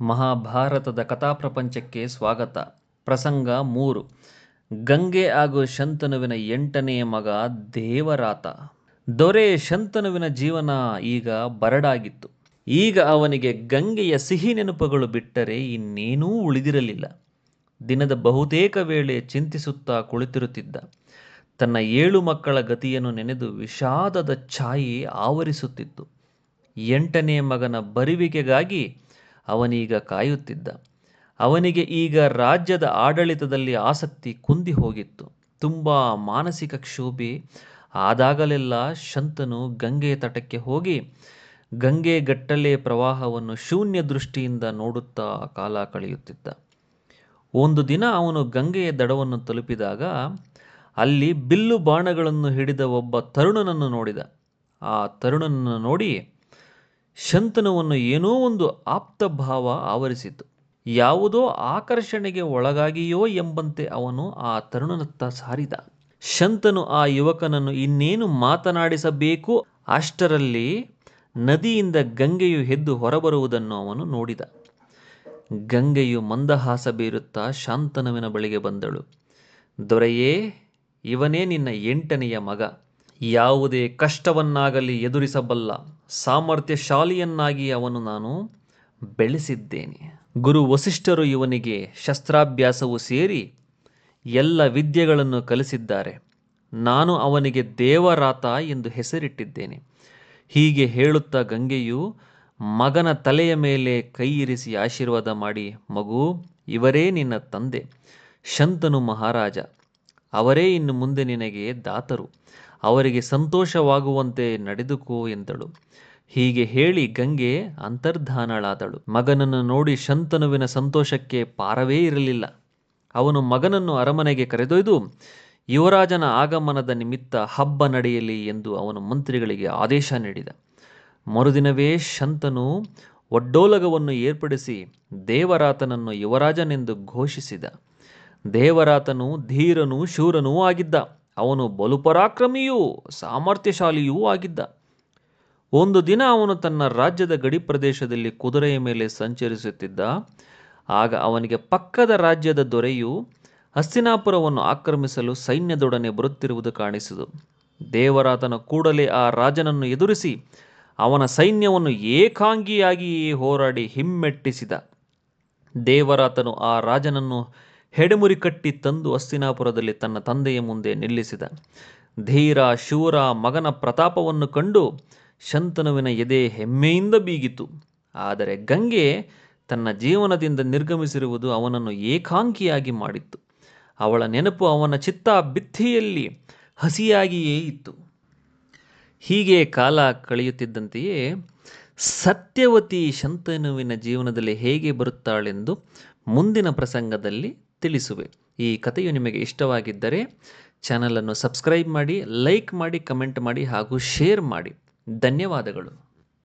ಮಹಾಭಾರತದ ಕಥಾಪ್ರಪಂಚಕ್ಕೆ ಸ್ವಾಗತ. ಪ್ರಸಂಗ ಮೂರು. ಗಂಗೆ ಹಾಗೂ ಶಂತನುವಿನ ಎಂಟನೆಯ ಮಗ ದೇವರಾತ. ದೊರೆ ಶಂತನುವಿನ ಜೀವನ ಈಗ ಬರಡಾಗಿತ್ತು. ಈಗ ಅವನಿಗೆ ಗಂಗೆಯ ಸಿಹಿ ನೆನಪುಗಳು ಬಿಟ್ಟರೆ ಇನ್ನೇನೂ ಉಳಿದಿರಲಿಲ್ಲ. ದಿನದ ಬಹುತೇಕ ವೇಳೆ ಚಿಂತಿಸುತ್ತಾ ಕುಳಿತಿರುತ್ತಿದ್ದ. ತನ್ನ ಏಳು ಮಕ್ಕಳ ಗತಿಯನ್ನು ನೆನೆದು ವಿಷಾದದ ಛಾಯೆ ಆವರಿಸುತ್ತಿತ್ತು. ಎಂಟನೇ ಮಗನ ಬರುವಿಕೆಗಾಗಿ ಅವನೀಗ ಕಾಯುತ್ತಿದ್ದ. ಅವನಿಗೆ ಈಗ ರಾಜ್ಯದ ಆಡಳಿತದಲ್ಲಿ ಆಸಕ್ತಿ ಕುಂದಿ ಹೋಗಿತ್ತು. ತುಂಬ ಮಾನಸಿಕ ಕ್ಷೋಭೆ. ಆದಾಗಲೆಲ್ಲ ಶಂತನು ಗಂಗೆಯ ತಟಕ್ಕೆ ಹೋಗಿ ಗಂಗೆ ಗಟ್ಟಲೆ ಪ್ರವಾಹವನ್ನು ಶೂನ್ಯ ದೃಷ್ಟಿಯಿಂದ ನೋಡುತ್ತಾ ಕಾಲ ಕಳೆಯುತ್ತಿದ್ದ. ಒಂದು ದಿನ ಅವನು ಗಂಗೆಯ ದಡವನ್ನು ತಲುಪಿದಾಗ ಅಲ್ಲಿ ಬಿಲ್ಲು ಬಾಣಗಳನ್ನು ಹಿಡಿದ ಒಬ್ಬ ತರುಣನನ್ನು ನೋಡಿದ. ಆ ತರುಣನನ್ನು ನೋಡಿ ಶಂತನುವನ್ನು ಏನೋ ಒಂದು ಆಪ್ತಭಾವ ಆವರಿಸಿತು. ಯಾವುದೋ ಆಕರ್ಷಣೆಗೆ ಒಳಗಾಗಿಯೋ ಎಂಬಂತೆ ಅವನು ಆ ತರುಣನತ್ತ ಸಾರಿದ. ಶಂತನು ಆ ಯುವಕನನ್ನು ಇನ್ನೇನು ಮಾತನಾಡಿಸಬೇಕು? ಅಷ್ಟರಲ್ಲಿ ನದಿಯಿಂದ ಗಂಗೆಯು ಎದ್ದು ಹೊರಬರುವುದನ್ನು ಅವನು ನೋಡಿದ. ಗಂಗೆಯು ಮಂದಹಾಸ ಬೀರುತ್ತಾ ಶಾಂತನವಿನ ಬಳಿಗೆ ಬಂದಳು. ದೊರೆಯೇ, ಇವನೇ ನಿನ್ನ ಎಂಟನೆಯ ಮಗ. ಯಾವುದೇ ಕಷ್ಟವನ್ನಾಗಲಿ ಎದುರಿಸಬಲ್ಲ ಸಾಮರ್ಥ್ಯಶಾಲಿಯನ್ನಾಗಿ ಅವನು ನಾನು ಬೆಳೆಸಿದ್ದೇನೆ. ಗುರು ವಸಿಷ್ಠರು ಇವನಿಗೆ ಶಸ್ತ್ರಾಭ್ಯಾಸವು ಸೇರಿ ಎಲ್ಲ ವಿದ್ಯೆಗಳನ್ನು ಕಲಿಸಿದ್ದಾರೆ. ನಾನು ಅವನಿಗೆ ದೇವರಾತ ಎಂದು ಹೆಸರಿಟ್ಟಿದ್ದೇನೆ. ಹೀಗೆ ಹೇಳುತ್ತಾ ಗಂಗೆಯು ಮಗನ ತಲೆಯ ಮೇಲೆ ಕೈ ಆಶೀರ್ವಾದ ಮಾಡಿ, ಮಗು, ಇವರೇ ನಿನ್ನ ತಂದೆ. ಶಂತನು ಮಹಾರಾಜ, ಅವರೇ ಇನ್ನು ಮುಂದೆ ನಿನಗೆ ದಾತರು. ಅವರಿಗೆ ಸಂತೋಷವಾಗುವಂತೆ ನಡೆದುಕೋ ಎಂದಳು. ಹೀಗೆ ಹೇಳಿ ಗಂಗೆ ಅಂತರ್ಧಾನಳಾದಳು. ಮಗನನ್ನು ನೋಡಿ ಶಂತನುವಿನ ಸಂತೋಷಕ್ಕೆ ಪಾರವೇ ಇರಲಿಲ್ಲ. ಅವನು ಮಗನನ್ನು ಅರಮನೆಗೆ ಕರೆದೊಯ್ದು, ಯುವರಾಜನ ಆಗಮನದ ನಿಮಿತ್ತ ಹಬ್ಬ ನಡೆಯಲಿ ಎಂದು ಅವನು ಮಂತ್ರಿಗಳಿಗೆ ಆದೇಶ ನೀಡಿದ. ಮರುದಿನವೇ ಶಂತನು ಒಡ್ಡೋಲಗವನ್ನು ಏರ್ಪಡಿಸಿ ದೇವರಾತನನ್ನು ಯುವರಾಜನೆಂದು ಘೋಷಿಸಿದ. ದೇವರಾತನು ಧೀರನೂ ಶೂರನೂ ಆಗಿದ್ದ. ಅವನು ಬಲುಪರಾಕ್ರಮಿಯೂ ಸಾಮರ್ಥ್ಯಶಾಲಿಯೂ ಆಗಿದ್ದ. ಒಂದು ದಿನ ಅವನು ತನ್ನ ರಾಜ್ಯದ ಗಡಿ ಪ್ರದೇಶದಲ್ಲಿ ಕುದುರೆಯ ಮೇಲೆ ಸಂಚರಿಸುತ್ತಿದ್ದ. ಆಗ ಅವನಿಗೆ ಪಕ್ಕದ ರಾಜ್ಯದ ದೊರೆಯು ಹಸ್ತಿನಾಪುರವನ್ನು ಆಕ್ರಮಿಸಲು ಸೈನ್ಯದೊಡನೆ ಬರುತ್ತಿರುವುದು ಕಾಣಿಸಿತು. ದೇವರಾತನ ಕೂಡಲೇ ಆ ರಾಜನನ್ನು ಎದುರಿಸಿ ಅವನ ಸೈನ್ಯವನ್ನು ಏಕಾಂಗಿಯಾಗಿಯೇ ಹೋರಾಡಿ ಹಿಮ್ಮೆಟ್ಟಿಸಿದ. ದೇವರಾತನು ಆ ರಾಜನನ್ನು ಹೆಡೆಮುರಿ ಕಟ್ಟಿ ತಂದು ಅಸ್ತಿನಾಪುರದಲ್ಲಿ ತನ್ನ ತಂದೆಯ ಮುಂದೆ ನಿಲ್ಲಿಸಿದ. ಧೀರ, ಶೂರ ಮಗನ ಪ್ರತಾಪವನ್ನು ಕಂಡು ಶಂತನುವಿನ ಎದೆ ಹೆಮ್ಮೆಯಿಂದ ಬೀಗಿತು ಆದರೆ ಗಂಗೆ ತನ್ನ ಜೀವನದಿಂದ ನಿರ್ಗಮಿಸಿರುವುದು ಅವನನ್ನು ಏಕಾಂಕಿಯಾಗಿ ಮಾಡಿತ್ತು. ಅವಳ ನೆನಪು ಅವನ ಚಿತ್ತ ಬಿತ್ತಿಯಲ್ಲಿ ಹಸಿಯಾಗಿಯೇ ಇತ್ತು. ಹೀಗೆ ಕಾಲ ಕಳೆಯುತ್ತಿದ್ದಂತೆಯೇ ಸತ್ಯವತಿ ಶಂತನುವಿನ ಜೀವನದಲ್ಲಿ ಹೇಗೆ ಬರುತ್ತಾಳೆಂದು ಮುಂದಿನ ಪ್ರಸಂಗದಲ್ಲಿ ತಿಳಿಸುವೆ. ಈ ಕಥೆಯು ನಿಮಗೆ ಇಷ್ಟವಾಗಿದ್ದರೆ ಚಾನಲನ್ನು ಸಬ್ಸ್ಕ್ರೈಬ್ ಮಾಡಿ, ಲೈಕ್ ಮಾಡಿ, ಕಮೆಂಟ್ ಮಾಡಿ ಹಾಗೂ ಶೇರ್ ಮಾಡಿ. ಧನ್ಯವಾದಗಳು.